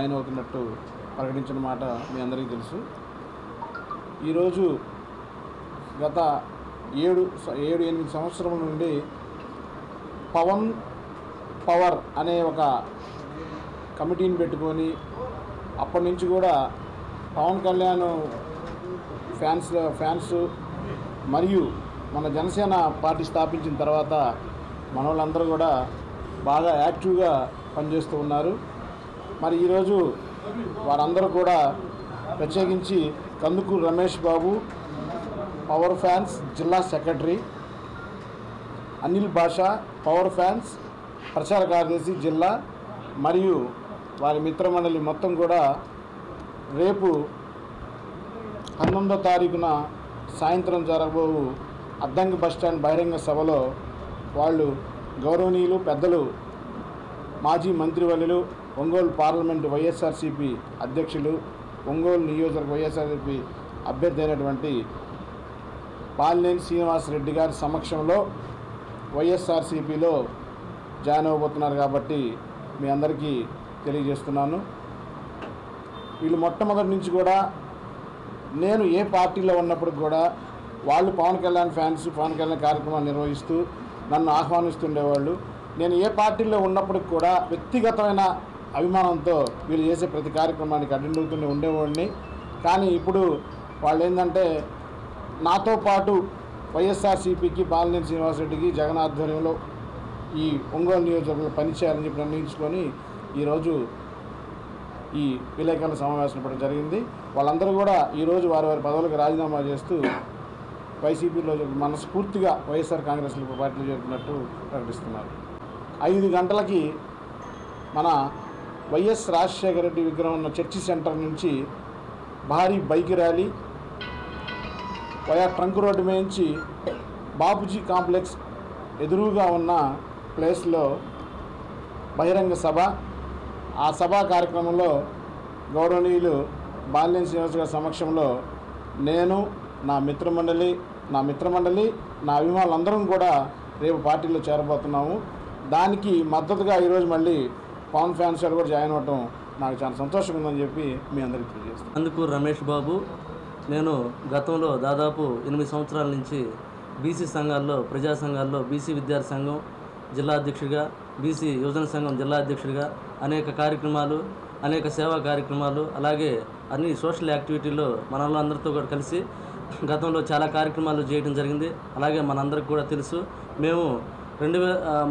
Join అవుతున్నట్టు ప్రకటించిన మాట మీ అందరికీ తెలుసు. ఈరోజు గత ఏడు ఏడు ఎనిమిది సంవత్సరం నుండి పవన్ పవర్ అనే ఒక కమిటీని పెట్టుకొని అప్పటి నుంచి కూడా పవన్ కళ్యాణ్ ఫ్యాన్స్ ఫ్యాన్స్ మరియు మన జనసేన పార్టీ స్థాపించిన తర్వాత మన వాళ్ళందరూ కూడా బాగా యాక్టివ్గా పనిచేస్తూ ఉన్నారు. మరి ఈరోజు వారందరూ కూడా ప్రత్యేకించి కందుకూరు రమేష్ బాబు పవర్ ఫ్యాన్స్ జిల్లా secretary Anil Basha power fans ప్రచార కార్యదర్శి జిల్లా మరియు వారి మిత్రమండలి మొత్తం కూడా రేపు పంతొమ్మిదో తారీఖున సాయంత్రం జరగబోవు అద్దంకి బస్టాండ్ బహిరంగ సభలో వాళ్ళు గౌరవనీయులు పెద్దలు మాజీ మంత్రివర్యులు ఒంగోలు పార్లమెంటు వైఎస్ఆర్సీపీ అధ్యక్షులు ఒంగోలు నియోజకవర్గ వైఎస్ఆర్సీపీ అభ్యర్థి అయినటువంటి పాలినేని శ్రీనివాసరెడ్డి గారి సమక్షంలో వైఎస్ఆర్సీపీలో జాయిన్ అవ్వబోతున్నారు కాబట్టి మీ అందరికీ తెలియజేస్తున్నాను. వీళ్ళు మొట్టమొదటి నుంచి కూడా నేను ఏ పార్టీలో ఉన్నప్పుడు కూడా వాళ్ళు పవన్ కళ్యాణ్ ఫ్యాన్స్ పవన్ కళ్యాణ్ కార్యక్రమాలు నిర్వహిస్తూ నన్ను ఆహ్వానిస్తుండేవాళ్ళు. నేను ఏ పార్టీలో ఉన్నప్పటికి కూడా వ్యక్తిగతమైన అభిమానంతో వీళ్ళు చేసే ప్రతి కార్యక్రమానికి అటెండ్ అవుతూనే ఉండేవాడిని. కానీ ఇప్పుడు వాళ్ళు ఏంటంటే నాతో పాటు వైఎస్ఆర్సీపీకి బాలినేని శ్రీనివాసరెడ్డికి జగన్ ఆధ్వర్యంలో ఈ ఒంగోలు నియోజకవర్గంలో పనిచేయాలని చెప్పి నిర్ణయించుకొని ఈరోజు ఈ విలేకరుల సమావేశం పెట్టడం జరిగింది. వాళ్ళందరూ కూడా ఈరోజు వారి వారి పదవులకు రాజీనామా చేస్తూ వైసీపీలో మనస్ఫూర్తిగా వైఎస్ఆర్ కాంగ్రెస్ పార్టీలో చేరుకున్నట్టు ప్రకటిస్తున్నారు. ఐదు గంటలకి మన వైఎస్ రాజశేఖర రెడ్డి విగ్రహం ఉన్న చర్చి సెంటర్ నుంచి భారీ bike rally via trunk road నుంచి బాపూజీ కాంప్లెక్స్ ఎదురుగా ఉన్న ప్లేస్లో బహిరంగ సభ. ఆ సభా కార్యక్రమంలో గౌరవనీయులు బాల్యం శ్రీనివాస్ గారి సమక్షంలో నేను నా మిత్రమండలి నా మిత్రమండలి నా అభిమానులందరం కూడా రేపు పార్టీలో చేరబోతున్నాము. దానికి మద్దతుగా ఈరోజు మళ్ళీ పవన్ ఫ్యాన్స్ కూడా జాయిన్ అవ్వటం నాకు చాలా సంతోషంగా ఉందని చెప్పి మీ అందరికీ తెలియజేస్తాను అందుకు రమేష్ బాబు నేను గతంలో దాదాపు ఎనిమిది సంవత్సరాల నుంచి బీసీ సంఘాల్లో ప్రజా సంఘాల్లో బీసీ విద్యార్థి సంఘం జిల్లా అధ్యక్షుడిగా బీసీ యువజన సంఘం జిల్లా అధ్యక్షుడిగా అనేక కార్యక్రమాలు అనేక సేవా కార్యక్రమాలు అలాగే అన్ని సోషల్ యాక్టివిటీలో మనలో అందరితో కూడా కలిసి గతంలో చాలా కార్యక్రమాలు చేయడం జరిగింది. అలాగే మనందరికి కూడా తెలుసు మేము రెండు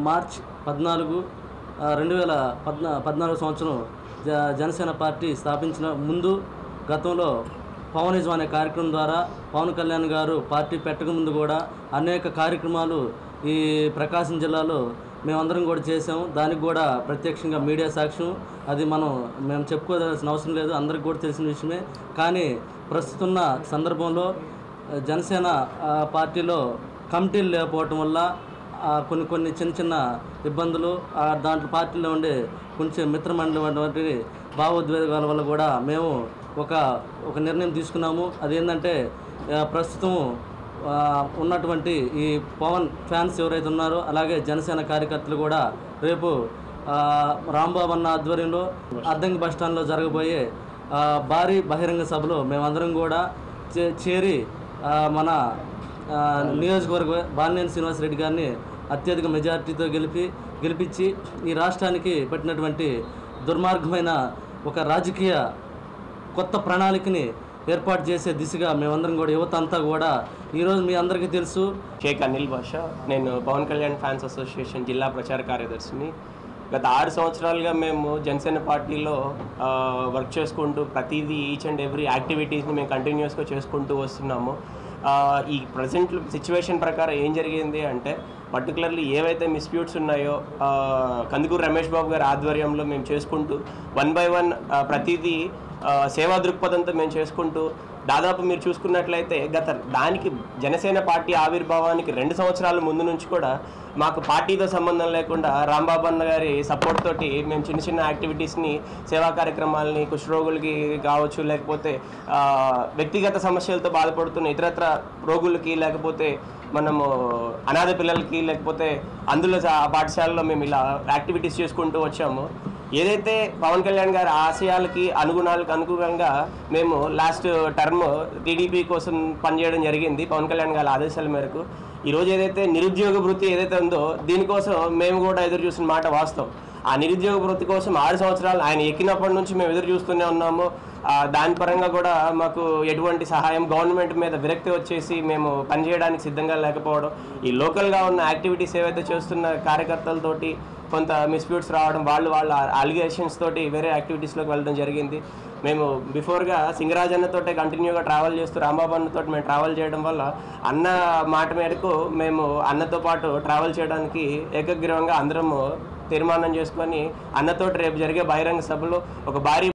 మార్చ్ పద్నాలుగు రెండు వేల పద్నా పద్నాలుగు సంవత్సరం జ జనసేన పార్టీ స్థాపించిన ముందు గతంలో పవనిజం అనే కార్యక్రమం ద్వారా పవన్ కళ్యాణ్ గారు పార్టీ పెట్టక ముందు కూడా అనేక కార్యక్రమాలు ఈ ప్రకాశం జిల్లాలో మేమందరం కూడా చేసాము దానికి కూడా ప్రత్యక్షంగా మీడియా సాక్ష్యం. అది మనం మేము చెప్పుకోవాల్సిన అవసరం లేదు. అందరికి కూడా తెలిసిన విషయమే. కానీ ప్రస్తుతున్న సందర్భంలో జనసేన పార్టీలో కమిటీలు లేకపోవటం వల్ల కొన్ని కొన్ని చిన్న చిన్న ఇబ్బందులు దాంట్లో పార్టీలో ఉండే కొంచెం మిత్రమండలి వంటి భావోద్వేగాల వల్ల కూడా మేము ఒక ఒక నిర్ణయం తీసుకున్నాము. అదేంటంటే ప్రస్తుతం ఉన్నటువంటి ఈ పవన్ ఫ్యాన్స్ ఎవరైతే ఉన్నారో అలాగే జనసేన కార్యకర్తలు కూడా రేపు రాంబాబు అన్న ఆధ్వర్యంలో అద్దంకి బస్టాండ్లో జరగబోయే భారీ బహిరంగ సభలో మేమందరం కూడా చే- చేరి మన నియోజకవర్గ బాలినేని శ్రీనివాసరెడ్డి గారిని అత్యధిక మెజార్టీతో గెలిపి గెలిపించి ఈ రాష్ట్రానికి పెట్టినటువంటి దుర్మార్గమైన ఒక రాజకీయ కొత్త ప్రణాళికని ఏర్పాటు చేసే దిశగా మేమందరం కూడా యువత అంతా కూడా ఈరోజు మీ అందరికీ తెలుసు. షేక్ అనిల్ భాష నేను పవన్ కళ్యాణ్ ఫ్యాన్స్ అసోసియేషన్ జిల్లా ప్రచార కార్యదర్శిని. గత ఆరు సంవత్సరాలుగా మేము జనసేన పార్టీలో వర్క్ చేసుకుంటూ ప్రతిదీ ఈచ్ అండ్ ఎవ్రీ యాక్టివిటీస్ని మేము కంటిన్యూస్గా చేసుకుంటూ వస్తున్నాము. ఈ ప్రజెంట్ సిచ్యువేషన్ ప్రకారం ఏం జరిగింది అంటే పర్టికులర్లీ ఏవైతే మిస్ప్యూట్స్ ఉన్నాయో కందుకూరు రమేష్ బాబు గారి ఆధ్వర్యంలో మేము చేసుకుంటూ వన్ బై వన్ ప్రతిదీ సేవా దృక్పథంతో మేము చేసుకుంటూ దాదాపు మీరు చూసుకున్నట్లయితే గత దానికి జనసేన పార్టీ ఆవిర్భావానికి రెండు సంవత్సరాల ముందు నుంచి కూడా మాకు పార్టీతో సంబంధం లేకుండా రాంబాబు అన్న గారి సపోర్ట్ తోటి మేము చిన్న చిన్న యాక్టివిటీస్ని సేవా కార్యక్రమాలని కుష్ఠరోగులకి కావచ్చు లేకపోతే వ్యక్తిగత సమస్యలతో బాధపడుతున్న ఇతరత్ర రోగులకి లేకపోతే మనము అనాథ పిల్లలకి లేకపోతే అందులో ఆ పాఠశాలలో మేము ఇలా యాక్టివిటీస్ చేసుకుంటూ వచ్చాము. ఏదైతే పవన్ కళ్యాణ్ గారి ఆశయాలకి అనుగుణాలకు అనుగుణంగా మేము లాస్ట్ టర్మ్ టీడీపీ కోసం పనిచేయడం జరిగింది. పవన్ కళ్యాణ్ గారి ఆదేశాల మేరకు. ఈరోజు ఏదైతే నిరుద్యోగ వృత్తి ఏదైతే ఉందో దీనికోసం మేము కూడా ఎదురు చూసిన మాట వాస్తవం. ఆ నిరుద్యోగ వృత్తి కోసం ఆరు సంవత్సరాలు ఆయన ఎక్కినప్పటి నుంచి మేము ఎదురు చూస్తూనే ఉన్నాము. దాని పరంగా కూడా మాకు ఎటువంటి సహాయం గవర్నమెంట్ మీద విరక్తి వచ్చేసి మేము పనిచేయడానికి సిద్ధంగా లేకపోవడం ఈ లోకల్గా ఉన్న యాక్టివిటీస్ ఏవైతే చేస్తున్న కార్యకర్తలతోటి కొంత మిస్ప్యూట్స్ రావడం వాళ్ళు వాళ్ళ అలిగేషన్స్ తోటి వేరే యాక్టివిటీస్లోకి వెళ్ళడం జరిగింది. మేము బిఫోర్గా సింగరాజ్ అన్నతోటే కంటిన్యూగా ట్రావెల్ చేస్తూ రాంబాబు అన్నతో మేము ట్రావెల్ చేయడం వల్ల అన్న మాట మేరకు మేము అన్నతో పాటు ట్రావెల్ చేయడానికి ఏకగ్రీవంగా అందరము తీర్మానం చేసుకొని అన్నతోటి రేపు జరిగే బహిరంగ సభలో ఒక భారీ